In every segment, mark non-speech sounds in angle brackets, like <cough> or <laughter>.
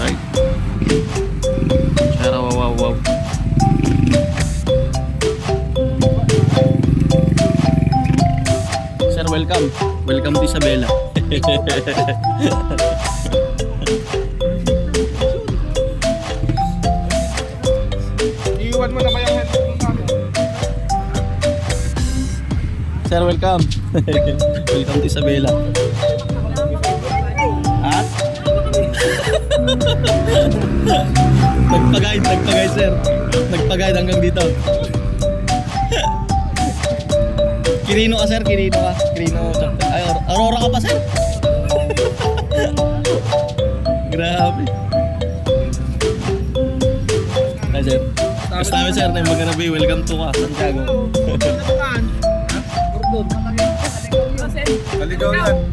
Alright. Shout wow wow wow. Sir, welcome. Welcome to Isabela. <laughs> Iwan mo na ba yung headphone namin? Sir, welcome. <laughs> welcome to Isabela. Nagpag-guide, nagpag-guide sir. Nagpag-guide hanggang dito. Kirino ka sir, Kirino ka. Kirino chapter. Ay, Aur- Aurora ka pa sir. Grabe. Ay sir. Basta namin sir, na maganabi. Welcome to ka, Santiago. Kaligaw yan.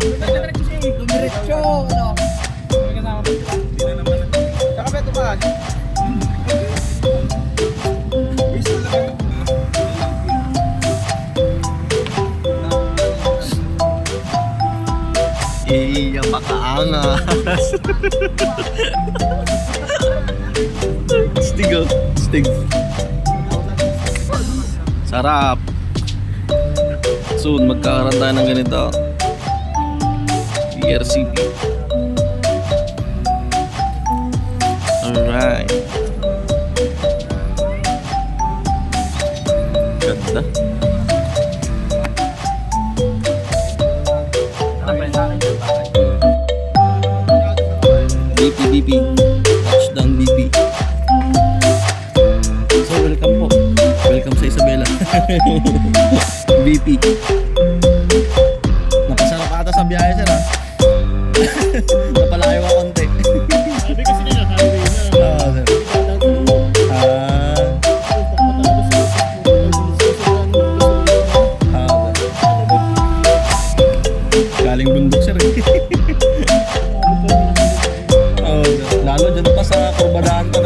Iya, pakaangas. Stig oh. Stig. Sarap. Soon, magkakaroon tayo ng ganito. BRCP. Alright. Ganda. BP, <laughs> BP. Napasarap ata sa biyahe, sir, ha? <laughs> Napalayo ka konti. Sabi kasi nila, na. Ah, sir. Ah, ah, sir. Galing bundok, sir, eh. <laughs> Oh, lalo dyan pa sa kurbadahan pa